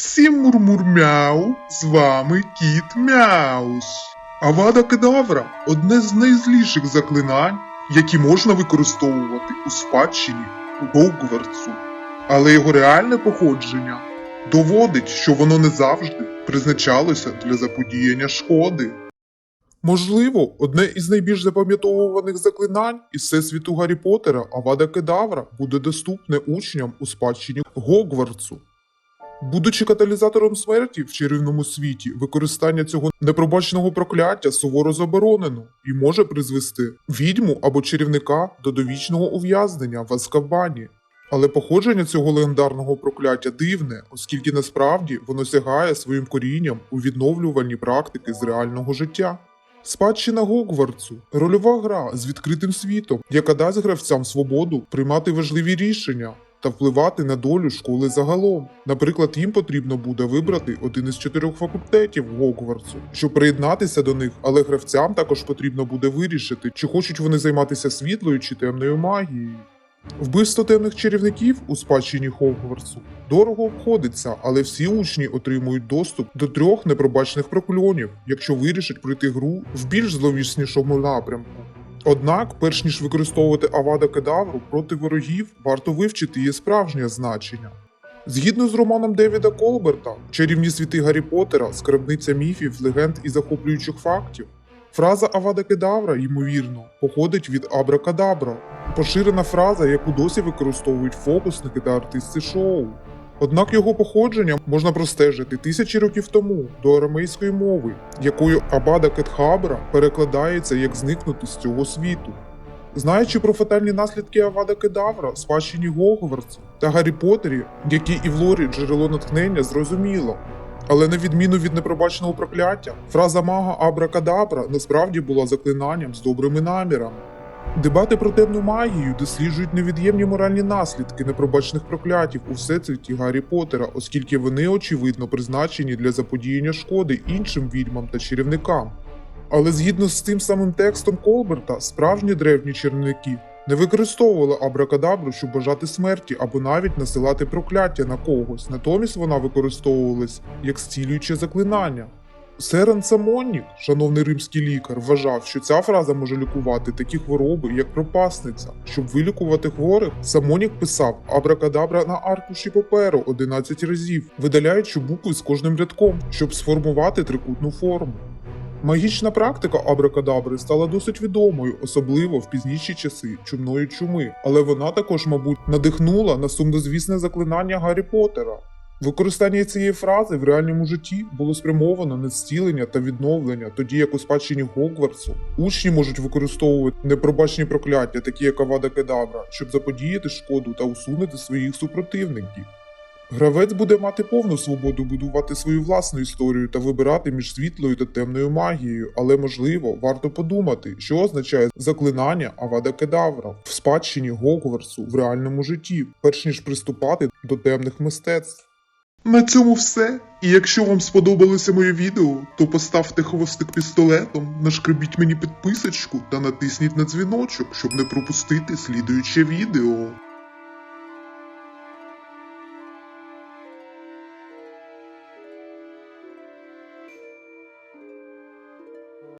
Всім мурмур-мяу, з вами кіт Мяус. Авада Кедавра одне з найзліших заклинань, які можна використовувати у спадщині Гогвартсу. Але його реальне походження доводить, що воно не завжди призначалося для заподіяння шкоди. Можливо, одне із найбільш запам'ятовуваних заклинань із всесвіту Гаррі Поттера Авада Кедавра буде доступне учням у спадщині Гогвартсу. Будучи каталізатором смерті в чарівному світі, використання цього непробаченого прокляття суворо заборонено і може призвести відьму або чарівника до довічного ув'язнення в Азкабані. Але походження цього легендарного прокляття дивне, оскільки насправді воно сягає своїм корінням у відновлювальні практики з реального життя. Спадщина Гогвартсу рольова гра з відкритим світом, яка дасть гравцям свободу приймати важливі рішення та впливати на долю школи загалом. Наприклад, їм потрібно буде вибрати один із чотирьох факультетів Гогвартсу, щоб приєднатися до них, але гравцям також потрібно буде вирішити, чи хочуть вони займатися світлою чи темною магією. Вбивство темних чарівників у спадщині Хогвартсу дорого обходиться, але всі учні отримують доступ до трьох непробачних прокльонів, якщо вирішать пройти гру в більш зловіснішому напрямку. Однак, перш ніж використовувати Авада Кедавру проти ворогів, варто вивчити її справжнє значення. Згідно з романом Девіда Колберта, чарівні світи Гаррі Поттера, скарбниця міфів, легенд і захоплюючих фактів. Фраза Авада Кедавра, ймовірно, походить від Абракадабра, поширена фраза, яку досі використовують фокусники та артисти шоу. Однак його походження можна простежити тисячі років тому до арамейської мови, якою Абада Кетхабра перекладається як зникнути з цього світу. Знаючи про фатальні наслідки Авада Кедавра, спадщині Гогвартсу та Гаррі Поттері, які і в лорі джерело натхнення, зрозуміло. Але на відміну від непробаченого прокляття, фраза мага Абракадабра насправді була заклинанням з добрими намірами. Дебати про темну магію досліджують невід'ємні моральні наслідки непробачених проклятів у всесвіті Гаррі Поттера, оскільки вони очевидно призначені для заподіяння шкоди іншим відьмам та чарівникам. Але згідно з тим самим текстом Колберта, справжні древні чарівники не використовували абракадабру, щоб бажати смерті або навіть насилати прокляття на когось. Натомість вона використовувалась як зцілююче заклинання. Серен Самоннік, шановний римський лікар, вважав, що ця фраза може лікувати такі хвороби, як пропасниця. Щоб вилікувати хворих, Самонік писав абракадабра на аркуші паперу 11 разів, видаляючи букви з кожним рядком, щоб сформувати трикутну форму. Магічна практика абракадабри стала досить відомою, особливо в пізніші часи чумної чуми, але вона також, мабуть, надихнула на сумнозвісне заклинання Гаррі Поттера. Використання цієї фрази в реальному житті було спрямовано на зцілення та відновлення, тоді як у спадщині Гогвартсу учні можуть використовувати непробачні прокляття, такі як Авада Кедавра, щоб заподіяти шкоду та усунути своїх супротивників. Гравець буде мати повну свободу будувати свою власну історію та вибирати між світлою та темною магією, але можливо варто подумати, що означає заклинання Авада Кедавра в спадщині Гогвартсу в реальному житті, перш ніж приступати до темних мистецтв. На цьому все. І якщо вам сподобалося моє відео, то поставте хвостик пістолетом, нашкребіть мені підписочку та натисніть на дзвіночок, щоб не пропустити слідуюче відео.